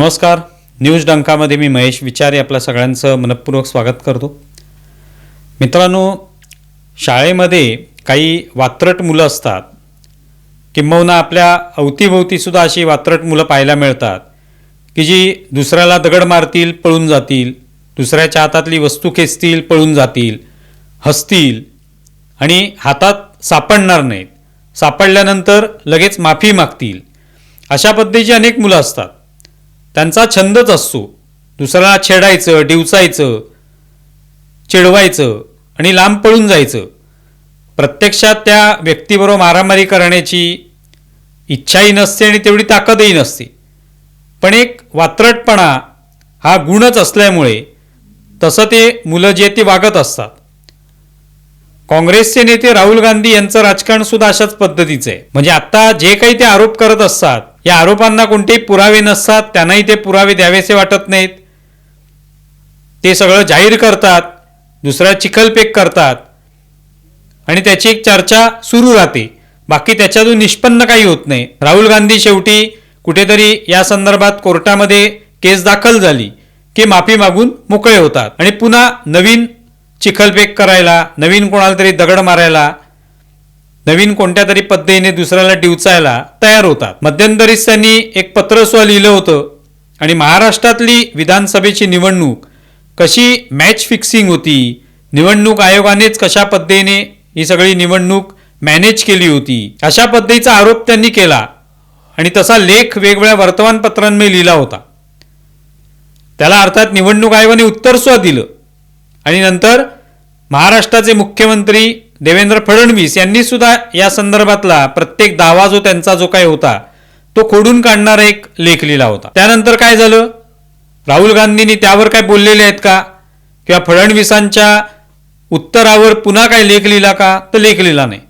नमस्कार. न्यूज डंकामध्ये मी महेश विचारे आपल्या सगळ्यांचं मनपूर्वक स्वागत करतो. मित्रांनो शाळेमध्ये काही वात्रट मुलं असतात. किंबहुना आपल्या अवतीभोवतीसुद्धा अशी वात्रट मुलं पाहायला मिळतात की जी दुसऱ्याला दगड मारतील पळून जातील. दुसऱ्याच्या हातातली वस्तू खेचतील पळून जातील. हसतील. आणि हातात सापडणार नाहीत. सापडल्यानंतर लगेच माफी मागतील. अशा पद्धतीची अनेक मुलं असतात. त्यांचा छंदच असतो. दुसऱ्याला छेडायचं डिवचायचं चिडवायचं आणि लांब पळून जायचं. प्रत्यक्षात त्या व्यक्तीबरोबर मारामारी करण्याची इच्छाही नसते आणि तेवढी ताकदही नसते. पण एक वात्रटपणा हा गुणच असल्यामुळे तसं ते मुलं जे ते वागत असतात. काँग्रेसचे नेते राहुल गांधी यांचं राजकारणसुद्धा अशाच पद्धतीचं आहे. म्हणजे आता जे काही ते आरोप करत असतात या आरोपांना कोणतेही पुरावे नसतात त्यांनाही ते पुरावे द्यावेसे वाटत नाहीत. ते सगळं जाहीर करतात दुसऱ्या चिखलपेक करतात आणि त्याची एक चर्चा सुरू राहते. बाकी त्याच्यातून निष्पन्न काही होत नाही. राहुल गांधी शेवटी कुठेतरी या संदर्भात कोर्टामध्ये केस दाखल झाली की माफी मागून मोकळे होतात. आणि पुन्हा नवीन चिखलपेक करायला नवीन कोणाला तरी दगड मारायला नवीन कोणत्या तरी पद्धतीने दुसऱ्याला डिवचायला तयार होतात. मध्यंतरीच त्यांनी एक पत्र लिहिलं होतं आणि महाराष्ट्रातली विधानसभेची निवडणूक कशी मॅच फिक्सिंग होती निवडणूक आयोगानेच कशा पद्धतीने ही सगळी निवडणूक मॅनेज केली होती अशा पद्धतीचा आरोप त्यांनी केला आणि तसा लेख वेगवेगळ्या वर्तमानपत्रांमध्ये लिहिला होता. त्याला अर्थात निवडणूक आयोगाने उत्तरस्व दिलं आणि नंतर महाराष्ट्राचे मुख्यमंत्री देवेंद्र फडणवीस यांनी सुद्धा या संदर्भातला प्रत्येक दावा जो त्यांचा जो काही होता तो खोडून काढणारा एक लेख लिहिला होता. त्यानंतर काय झालं? राहुल गांधींनी त्यावर काय बोललेले आहेत का? किंवा फडणवीसांच्या उत्तरावर पुन्हा काय लेख लिहिला का? तर लेख लिहिला नाही.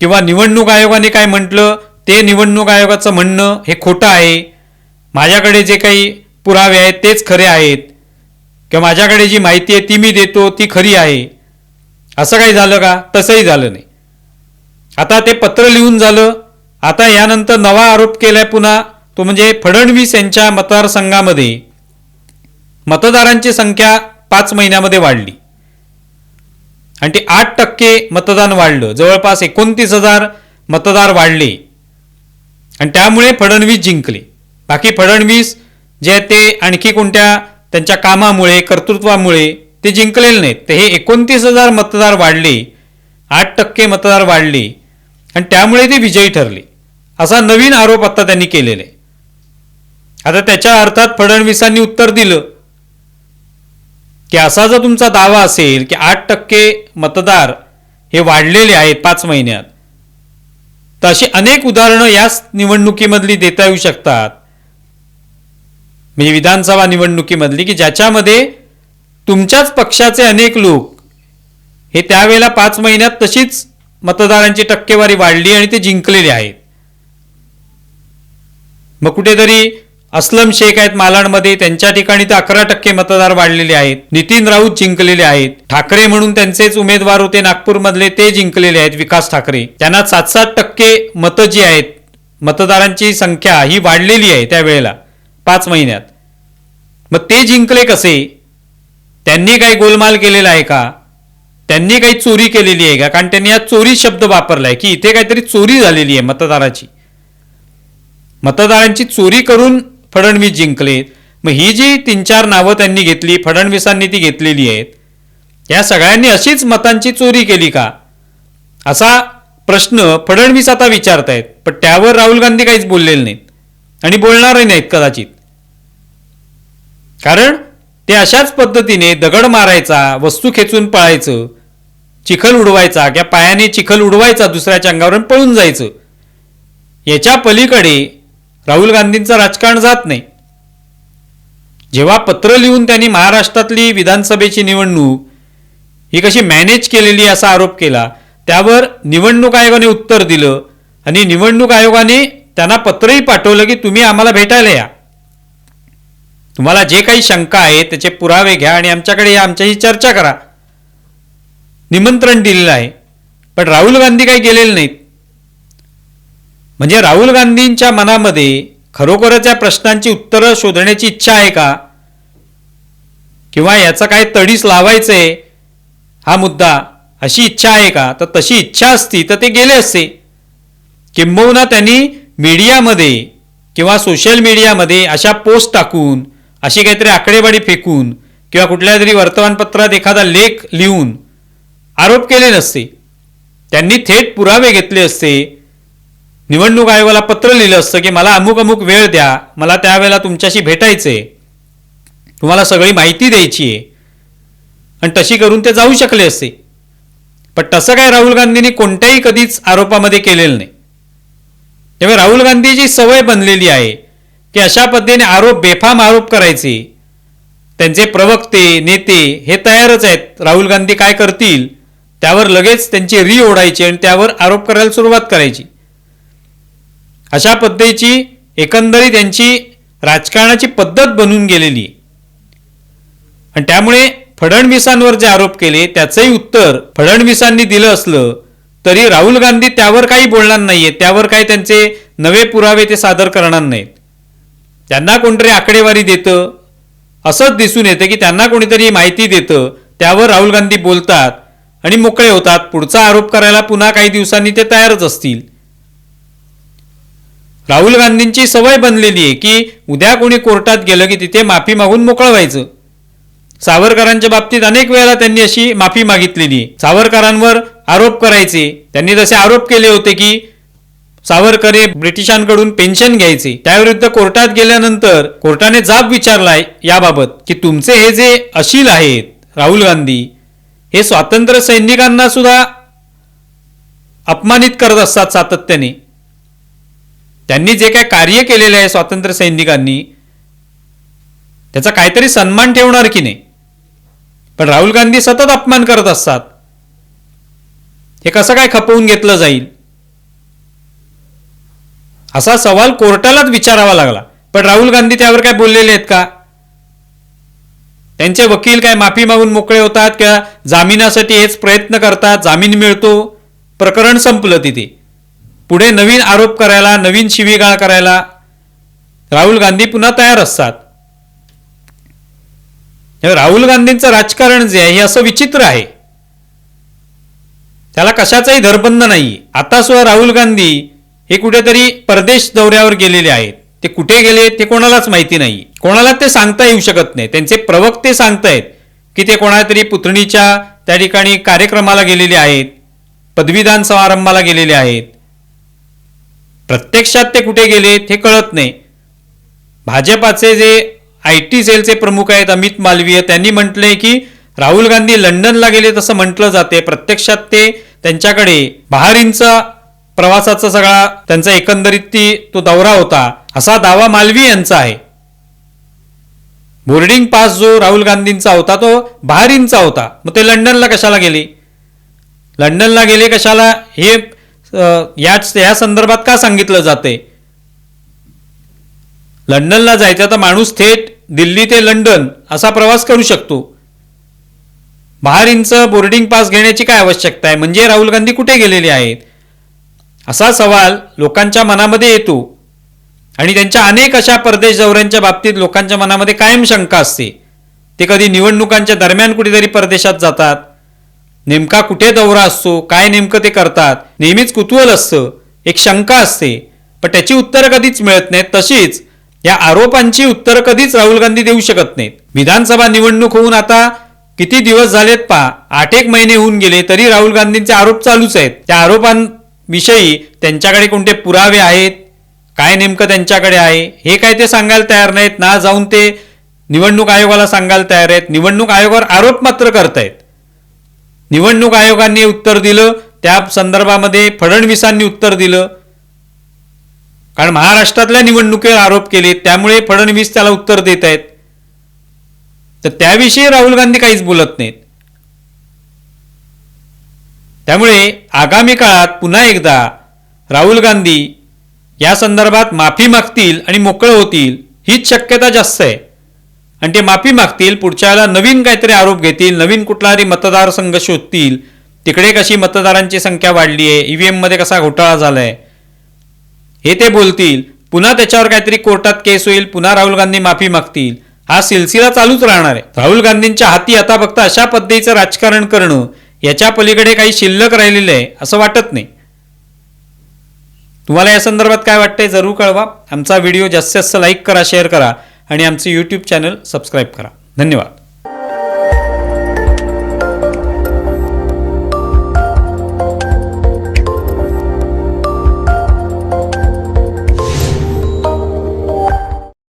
किंवा निवडणूक आयोगाने काय म्हटलं? ते निवडणूक आयोगाचं म्हणणं हे खोटं आहे. माझ्याकडे जे काही पुरावे आहेत तेच खरे आहेत. किंवा माझ्याकडे जी माहिती आहे ती मी देतो ती खरी आहे. असं काही झालं का? तसंही झालं नाही. आता ते पत्र लिहून झालं. आता यानंतर नवा आरोप केलाय पुन्हा. तो म्हणजे फडणवीस यांच्या मतदारसंघामध्ये. मतदारांची संख्या पाच महिन्यामध्ये वाढली. आणि ते आठ टक्के मतदान वाढलं. जवळपास एकोणतीस हजार मतदार वाढले. आणि त्यामुळे फडणवीस जिंकले. बाकी फडणवीस जे ते आणखी कोणत्या त्यांच्या कामामुळे कर्तृत्वामुळे ते जिंकलेले नाहीत. तर हे एकोणतीस हजार मतदार वाढले आठ टक्के मतदार वाढले आणि त्यामुळे ते विजयी ठरले. असा नवीन आरोप आता त्यांनी केलेला. आहे आता त्याच्या अर्थात फडणवीसांनी उत्तर दिलं. की असा जर तुमचा दावा असेल की आठ टक्के मतदार हे वाढलेले आहेत पाच महिन्यात तर अशी अनेक उदाहरणं याच निवडणुकीमधली देता येऊ शकतात. म्हणजे विधानसभा निवडणुकीमधली की ज्याच्यामध्ये तुमच्याच पक्षाचे अनेक लोक हे त्यावेळेला पाच महिन्यात तशीच मतदारांची टक्केवारी वाढली आणि ते जिंकलेले आहेत. मग कुठेतरी असलम शेख आहेत मालाडमध्ये त्यांच्या ठिकाणी ते अकरा टक्के मतदार वाढलेले आहेत. नितीन राऊत जिंकलेले आहेत. ठाकरे म्हणून त्यांचेच उमेदवार होते नागपूरमधले ते जिंकलेले आहेत विकास ठाकरे. त्यांना सात सात टक्के मतं जी आहेत मतदारांची संख्या ही वाढलेली आहे त्यावेळेला पाच महिन्यात. मग ते जिंकले कसे? त्यांनी काही गोलमाल केलेला आहे का? त्यांनी काही चोरी केलेली आहे का? कारण त्यांनी हा चोरी शब्द वापरलाय की इथे काहीतरी चोरी झालेली आहे मतदाराची. मतदारांची चोरी करून फडणवीस जिंकलेत मग ही जी तीन चार नावं त्यांनी घेतली फडणवीसांनी ती घेतलेली आहेत या सगळ्यांनी अशीच मतांची चोरी केली का? असा प्रश्न फडणवीस आता विचारतायत पण त्यावर राहुल गांधी काहीच बोललेले नाहीत आणि बोलणारही नाहीत कदाचित. कारण ते अशाच पद्धतीने दगड मारायचा वस्तू खेचून पळायचं चिखल उडवायचा किंवा पायाने चिखल उडवायचा दुसऱ्याच्या अंगावरून पळून जायचं. याच्या पलीकडे राहुल गांधींचं राजकारण जात नाही. जेव्हा पत्र लिहून त्यांनी महाराष्ट्रातली विधानसभेची निवडणूक ही कशी मॅनेज केलेली असा आरोप केला त्यावर निवडणूक आयोगाने उत्तर दिलं आणि निवडणूक आयोगाने त्यांना पत्रही पाठवलं की तुम्ही आम्हाला भेटायला या. तुम्हाला जे काही शंका आहे त्याचे पुरावे घ्या आणि आमच्याकडे या आमच्याशी चर्चा करा. निमंत्रण दिलेलं आहे. पण राहुल गांधी काही गेलेले नाहीत. म्हणजे राहुल गांधींच्या मनामध्ये खरोखरच या प्रश्नांची उत्तरं शोधण्याची इच्छा आहे का? किंवा याचा काय तडीस लावायचंय? हा मुद्दा अशी इच्छा आहे का? तर तशी इच्छा असती तर ते गेले असते. किंबहुना त्यांनी मीडियामध्ये किंवा सोशल मीडियामध्ये अशा पोस्ट टाकून अशी काहीतरी आकडेवारी फेकून किंवा कुठल्या तरी वर्तमानपत्रात एखादा लेख लिहून आरोप केले नसते. त्यांनी थेट पुरावे घेतले असते. निवडणूक आयोगाला पत्र लिहिलं असतं की मला अमुक अमुक वेळ द्या मला त्यावेळेला तुमच्याशी भेटायचं आहे तुम्हाला सगळी माहिती द्यायची आहे. आणि तशी करून ते जाऊ शकले असते. पण तसं काय राहुल गांधींनी कोणत्याही कधीच आरोपामध्ये केलेलं नाही. तेव्हा राहुल गांधीची सवय बनलेली आहे. की अशा पद्धतीने आरोप बेफाम आरोप करायचे. त्यांचे प्रवक्ते नेते हे तयारच आहेत. राहुल गांधी काय करतील? त्यावर लगेच त्यांची री ओढायची आणि त्यावर आरोप करायला सुरुवात करायची. अशा पद्धतीची एकंदरीत त्यांची राजकारणाची पद्धत बनून गेलेली. आणि त्यामुळे फडणवीसांवर जे आरोप केले त्याचंही उत्तर फडणवीसांनी दिलं असलं तरी राहुल गांधी त्यावर काही बोलणार नाहीये. त्यावर काही त्यांचे नवे पुरावे ते सादर करणार नाहीत. त्यांना कोणतरी आकडेवारी देतं? असंच दिसून येतं की त्यांना कोणीतरी माहिती देतं. त्यावर राहुल गांधी बोलतात आणि मोकळे होतात. पुढचा आरोप करायला पुन्हा काही दिवसांनी ते तयारच असतील. राहुल गांधींची सवय बनलेली आहे की उद्या कोणी कोर्टात गेलं की तिथे माफी मागून मोकळं व्हायचं. सावरकरांच्या बाबतीत अनेक वेळेला त्यांनी अशी माफी मागितलेली आहे. सावरकरांवर आरोप करायचे. त्यांनी तसे आरोप केले होते की सावरकर हे ब्रिटिशांकडून पेन्शन घ्यायचे. त्याविरुद्ध कोर्टात गेल्यानंतर कोर्टाने जाब विचारलाय याबाबत की तुमचे हे जे अशील आहेत राहुल गांधी हे स्वातंत्र्य सैनिकांना सुद्धा अपमानित करत असतात सातत्याने. त्यांनी जे काय कार्य केलेले आहे स्वातंत्र्य सैनिकांनी त्याचा काहीतरी सन्मान ठेवणार की नाही? पण राहुल गांधी सतत अपमान करत असतात. हे कसं काय खपवून घेतलं जाईल? असा सवाल कोर्टालाच विचारावा लागला. पण राहुल गांधी त्यावर काय बोललेले आहेत का? त्यांचे वकील काय माफी मागून मोकळे होतात किंवा जामिनासाठी हेच प्रयत्न करतात जामीन मिळतो. प्रकरण संपलं तिथे. पुढे नवीन आरोप करायला नवीन शिवीगाळ करायला राहुल गांधी पुन्हा तयार असतात. राहुल गांधींचं राजकारण जे आहे हे असं विचित्र आहे. त्याला कशाचाही धरबंध नाही आता सुद्धा राहुल गांधी हे कुठेतरी परदेश दौऱ्यावर गेलेले आहेत. ते कुठे गेले ते कोणालाच माहिती नाही. कोणाला ते सांगता येऊ शकत नाही. त्यांचे प्रवक्ते सांगतायत की ते कोणातरी पुतणीच्या त्या ठिकाणी कार्यक्रमाला गेलेले आहेत पदवीदान समारंभाला गेलेले आहेत. प्रत्यक्षात ते कुठे गेलेत हे कळत नाही. भाजपाचे जे आय टी सेलचे प्रमुख आहेत अमित मालवीय त्यांनी म्हटलंय की राहुल गांधी लंडनला गेले तसं म्हटलं जाते प्रत्यक्षात ते त्यांच्याकडे बहारींचा प्रवासाचा सगळा त्यांचा एकंदरीत ती तो दौरा होता. असा दावा मालवी यांचा आहे. बोर्डिंग पास जो राहुल गांधींचा होता तो बहारींचा होता. मग ते लंडनला कशाला गेले? लंडनला गेले कशाला? हे याच या संदर्भात का सांगितलं जाते? लंडनला जायचं तर माणूस थेट दिल्ली ते लंडन असा प्रवास करू शकतो. बहारींचं बोर्डिंग पास घेण्याची काय आवश्यकता आहे? म्हणजे राहुल गांधी कुठे गेलेले आहेत? असा सवाल लोकांच्या मनामध्ये येतो. आणि त्यांच्या अनेक अशा परदेश दौऱ्यांच्या बाबतीत लोकांच्या मनामध्ये कायम शंका असते. ते कधी निवडणुकांच्या दरम्यान कुठेतरी परदेशात जातात. नेमका कुठे दौरा असतो काय नेमकं ते करतात नेहमीच कुतूहल असतं एक शंका असते. पण त्याची उत्तरं कधीच मिळत नाहीत. तशीच या आरोपांची उत्तरं कधीच राहुल गांधी देऊ शकत नाहीत. विधानसभा निवडणूक होऊन आता किती दिवस झालेत पा आठ एक महिने होऊन गेले तरी राहुल गांधींचे आरोप चालूच आहेत. त्या आरोपां विषयी त्यांच्याकडे कोणते पुरावे आहेत? काय नेमकं त्यांच्याकडे आहे? हे काय ते सांगायला तयार नाहीत. ना जाऊन ते निवडणूक आयोगाला सांगायला तयार आहेत. निवडणूक आयोगावर आरोप मात्र करतायत. निवडणूक आयोगाने उत्तर दिलं. त्या संदर्भामध्ये फडणवीसांनी उत्तर दिलं. कारण महाराष्ट्रातल्या निवडणुकीवर आरोप केले त्यामुळे फडणवीस त्याला उत्तर देत आहेत तर त्याविषयी राहुल गांधी काहीच बोलत नाहीत. त्यामुळे आगामी काळात पुन्हा एकदा राहुल गांधी या संदर्भात माफी मागतील आणि मोकळं होतील हीच शक्यता जास्त आहे. आणि ते माफी मागतील पुढच्या वेळेला नवीन काहीतरी आरोप घेतील नवीन कुठला तरी मतदारसंघ शोधतील. तिकडे कशी मतदारांची संख्या वाढली आहे ईव्हीएममध्ये कसा घोटाळा झालाय हे ते बोलतील. पुन्हा त्याच्यावर काहीतरी कोर्टात केस होईल पुन्हा राहुल गांधी माफी मागतील. हा सिलसिला चालूच राहणार आहे. राहुल गांधींच्या हाती आता फक्त अशा पद्धतीचं राजकारण करणं याच्या पलीकडे काही शिल्लक राहिलेलं आहे असं वाटत नाही. तुम्हाला या संदर्भात काय वाटतंय जरूर कळवा. आमचा व्हिडिओ जास्तीत जास्त लाईक करा शेअर करा आणि आमचे यूट्यूब चॅनल सबस्क्राईब करा. धन्यवाद.